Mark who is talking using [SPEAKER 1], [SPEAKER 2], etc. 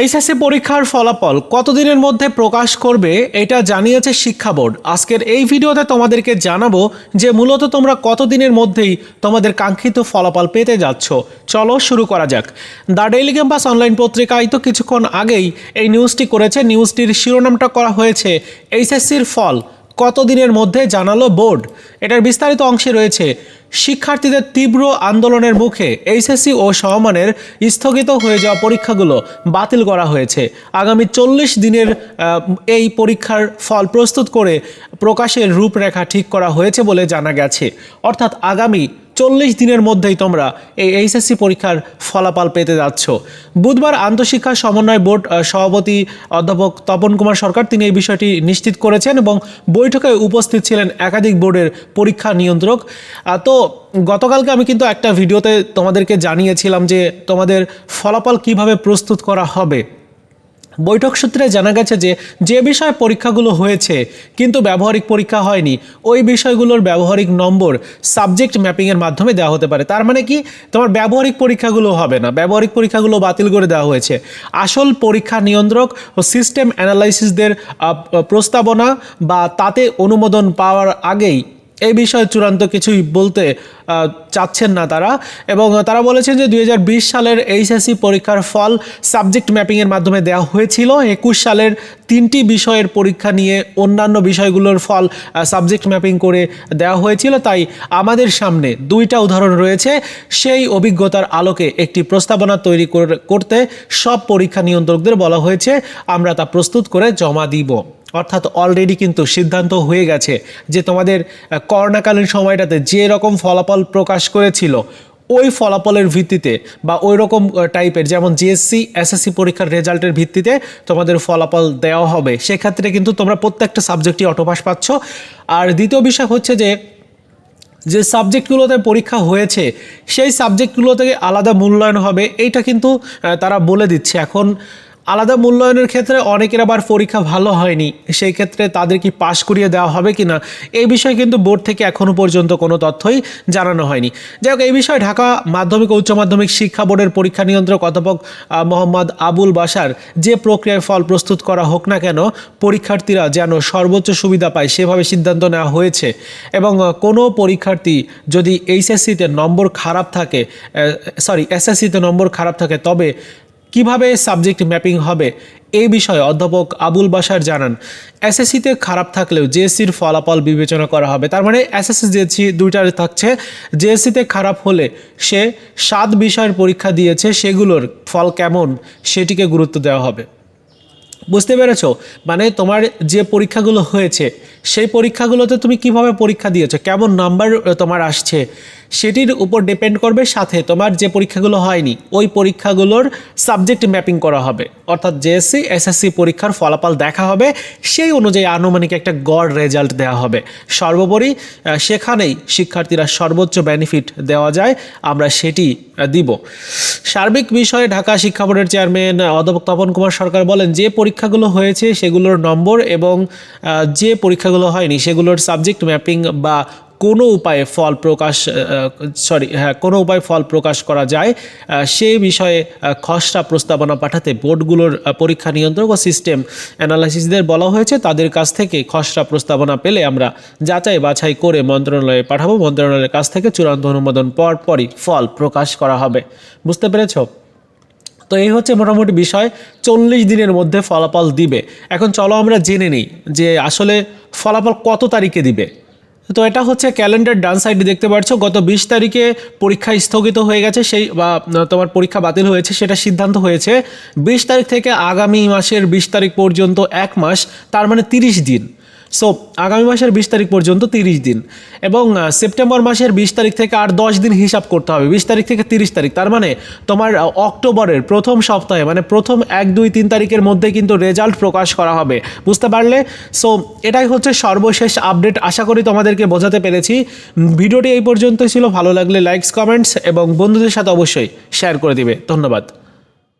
[SPEAKER 1] HSC পরীক্ষার ফলাফল কতদিনের মধ্যে প্রকাশ করবে, এটা জানিয়েছে শিক্ষা বোর্ড। আজকের এই ভিডিওতে তোমাদেরকে জানাব যে মূলত তোমরা কতদিনের মধ্যেই তোমাদের কাঙ্ক্ষিত ফলাফল পেতে যাচ্ছ। চলো শুরু করা যাক। দ্য ডেইলি ক্যাম্পাস অনলাইন পত্রিকায় তো কিছুক্ষণ আগেই এই নিউজটি করেছে। নিউজটির শিরোনামটা করা হয়েছে, এইচএসসির ফল। কতদিনের মধ্যে জানালো বোর্ড? এটার বিস্তারিত অংশে রয়েছে। শিক্ষার্থীদের তীব্র আন্দোলনের মুখে এইচএসসি ও সমানের স্থগিত হয়ে যাওয়া পরীক্ষাগুলো বাতিল করা হয়েছে। আগামী চল্লিশ দিনের এই পরীক্ষার ফল প্রস্তুত করে প্রকাশের রূপরেখা ঠিক করা হয়েছে বলে জানা গেছে। অর্থাৎ আগামী চল্লিশ দিনের মধ্যেই তোমরা এই এইচএসসি পরীক্ষার ফলাফল পেতে যাচ্ছ। বুধবার আন্তঃশিক্ষা সমন্বয় বোর্ড সভাপতি অধ্যাপক তপন কুমার সরকার তিনি এই বিষয়টি নিশ্চিত করেছেন এবং বৈঠকে উপস্থিত ছিলেন একাধিক বোর্ডের পরীক্ষা নিয়ন্ত্রক। তো গতকালকে আমি কিন্তু একটা ভিডিওতে তোমাদেরকে জানিয়েছিলাম যে তোমাদের ফলাফল কীভাবে প্রস্তুত করা হবে। বৈঠক সূত্রে জানা গেছে যে যে বিষয়ে পরীক্ষাগুলো হয়েছে, কিন্তু ব্যবহারিক পরীক্ষা হয়নি। ওই বিষয়গুলোর ব্যবহারিক নম্বর সাবজেক্ট ম্যাপিংয়ের মাধ্যমে দেওয়া হতে পারে। তার মানে কি? তোমার ব্যবহারিক পরীক্ষাগুলো হবে না। ব্যবহারিক পরীক্ষাগুলো বাতিল করে দেওয়া হয়েছে। আসল পরীক্ষা নিয়ন্ত্রক ও সিস্টেম অ্যানালাইসিসদের প্রস্তাবনা বা তাতে অনুমোদন পাওয়ার আগেই এই বিষয়ে চূড়ান্ত কিছুই বলতে চাচ্ছেন না তারা। এবং তারা বলেছেন যে দুই হাজার বিশ সালের এইচএসসি পরীক্ষার ফল সাবজেক্ট ম্যাপিংয়ের মাধ্যমে দেওয়া হয়েছিল। একুশ সালের তিনটি বিষয়ের পরীক্ষা নিয়ে অন্যান্য বিষয়গুলোর ফল সাবজেক্ট ম্যাপিং করে দেওয়া হয়েছিল। তাই আমাদের সামনে দুইটা উদাহরণ রয়েছে। সেই অভিজ্ঞতার আলোকে একটি প্রস্তাবনা তৈরি করে- করতে সব পরীক্ষা নিয়ন্ত্রকদের বলা হয়েছে। আমরা তা প্রস্তুত করে জমা দিব। অর্থাৎ অলরেডি কিন্তু সিদ্ধান্ত হয়ে গেছে যে তোমাদের করোনাকালীন সময়টাতে যে রকম ফলাফল প্রকাশ করেছিল, ওই ফলাফলের ভিত্তিতে বা ওই রকম টাইপের যেমন জিএসসি এসএসসি পরীক্ষার রেজাল্টের ভিত্তিতে তোমাদের ফলাফল দেওয়া হবে। সেক্ষেত্রে কিন্তু তোমরা প্রত্যেকটা সাবজেক্টই অটোপাস পাচ্ছ। আর দ্বিতীয় বিষয় হচ্ছে যে যে সাবজেক্টগুলোতে পরীক্ষা হয়েছে, সেই সাবজেক্টগুলো থেকে আলাদা মূল্যায়ন হবে, এইটা কিন্তু তারা বলে দিচ্ছে। এখন আলাদা মূল্যায়নের ক্ষেত্রে অনেকের আবার পরীক্ষা ভালো হয়নি। সেই ক্ষেত্রে তাদের কি পাশ করিয়ে দেওয়া হবে কি না এই বিষয়ে কিন্তু বোর্ড থেকে এখনও পর্যন্ত কোনো তথ্যই জানানো হয়নি। যাই হোক, এই বিষয়ে ঢাকা মাধ্যমিক উচ্চ মাধ্যমিক শিক্ষা বোর্ডের পরীক্ষা নিয়ন্ত্রক অধ্যাপক মোহাম্মদ আবুল বাসার যে প্রক্রিয়ায় ফল প্রস্তুত করা হোক না কেন, পরীক্ষার্থীরা যেন সর্বোচ্চ সুবিধা পায় সেভাবে সিদ্ধান্ত নেওয়া হয়েছে। এবং কোনো পরীক্ষার্থী যদি এইচএসসিতে নম্বর খারাপ থাকে সরি এসএসসিতে নম্বর খারাপ থাকে, তবে কীভাবে সাবজেক্ট ম্যাপিং হবে? এই বিষয়ে অধ্যাপক আবুল বাসার জানান। এসএসসিতে খারাপ থাকলেও জেএসসির ফলাফল বিবেচনা করা হবে। তার মানে এসএসসি জেএসসি দুইটার থাকছে। জেএসসিতে খারাপ হলে সে সাত বিষয়ের পরীক্ষা দিয়েছে, সেগুলোর ফল কেমন সেটিকে গুরুত্ব দেওয়া হবে। বুঝতে পেরেছ? মানে তোমার যে পরীক্ষাগুলো হয়েছে, সেই পরীক্ষাগুলোতে তুমি কীভাবে পরীক্ষা দিয়েছ? কেমন নাম্বার তোমার আসছে? সেটির উপর ডিপেন্ড করবে সাথে তোমার যে পরীক্ষাগুলো হয়নি, ওই পরীক্ষাগুলোর সাবজেক্ট ম্যাপিং করা হবে। অর্থাৎ জেএসসি এসএসসি পরীক্ষার ফলাফল দেখা হবে, সেই অনুযায়ী আনুমানিক একটা গড় রেজাল্ট দেওয়া হবে। সর্বোপরি সেখানেই শিক্ষার্থীরা সর্বোচ্চ বেনিফিট দেওয়া যায়, আমরা সেটি দিব। সার্বিক বিষয়ে ঢাকা শিক্ষা বোর্ডের চেয়ারম্যান অধ্যাপক তপন কুমার সরকার বলেন, যে পরীক্ষাগুলো হয়েছে সেগুলোর নম্বর এবং যে পরীক্ষাগুলো হয়নি সেগুলোর সাবজেক্ট ম্যাপিং বা কোনো উপায়ে ফল প্রকাশ সরি হ্যাঁ কোনো উপায়ে ফল প্রকাশ করা যায় সেই বিষয়ে খসড়া প্রস্তাবনা পাঠাতে বোর্ডগুলোর পরীক্ষা নিয়ন্ত্রক ও সিস্টেম অ্যানালাইসিসদের বলা হয়েছে। তাদের কাছ থেকে খসড়া প্রস্তাবনা পেলে আমরা যাচাই বাছাই করে মন্ত্রণালয়ে পাঠাবো। মন্ত্রণালয়ের কাছ থেকে চূড়ান্ত অনুমোদন পর পরই ফল প্রকাশ করা হবে। বুঝতে পেরেছ? তো এই হচ্ছে মোটামুটি বিষয়। চল্লিশ দিনের মধ্যে ফলাফল দিবে। এখন চলো আমরা জেনে নিই যে আসলে ফলাফল কত তারিখে দিবে। তো এটা হচ্ছে ক্যালেন্ডার ডান সাইডে দেখতে পাচ্ছ। গত বিশ তারিখে পরীক্ষা স্থগিত হয়ে গেছে, সেই বা তোমার পরীক্ষা বাতিল হয়েছে, সেটা সিদ্ধান্ত হয়েছে। বিশ তারিখ থেকে আগামী মাসের বিশ তারিখ পর্যন্ত এক মাস, তার মানে তিরিশ দিন। সো আগামী মাসের বিশ তারিখ পর্যন্ত তিরিশ দিন। এবং সেপ্টেম্বর মাসের বিশ তারিখ থেকে আর দশ দিন হিসাব করতে হবে। বিশ তারিখ থেকে তিরিশ তারিখ। তার মানে তোমার অক্টোবরের প্রথম সপ্তাহে মানে প্রথম এক, দুই, তিন তারিখের মধ্যে কিন্তু রেজাল্ট প্রকাশ করা হবে। বুঝতে পারলে? সো এটাই হচ্ছে সর্বশেষ আপডেট আশা করি তোমাদেরকে বোঝাতে পেরেছি। ভিডিওটি এই পর্যন্তই ছিল। ভালো লাগলে লাইকস কমেন্টস এবং বন্ধুদের সাথে অবশ্যই শেয়ার করে দিবে। ধন্যবাদ।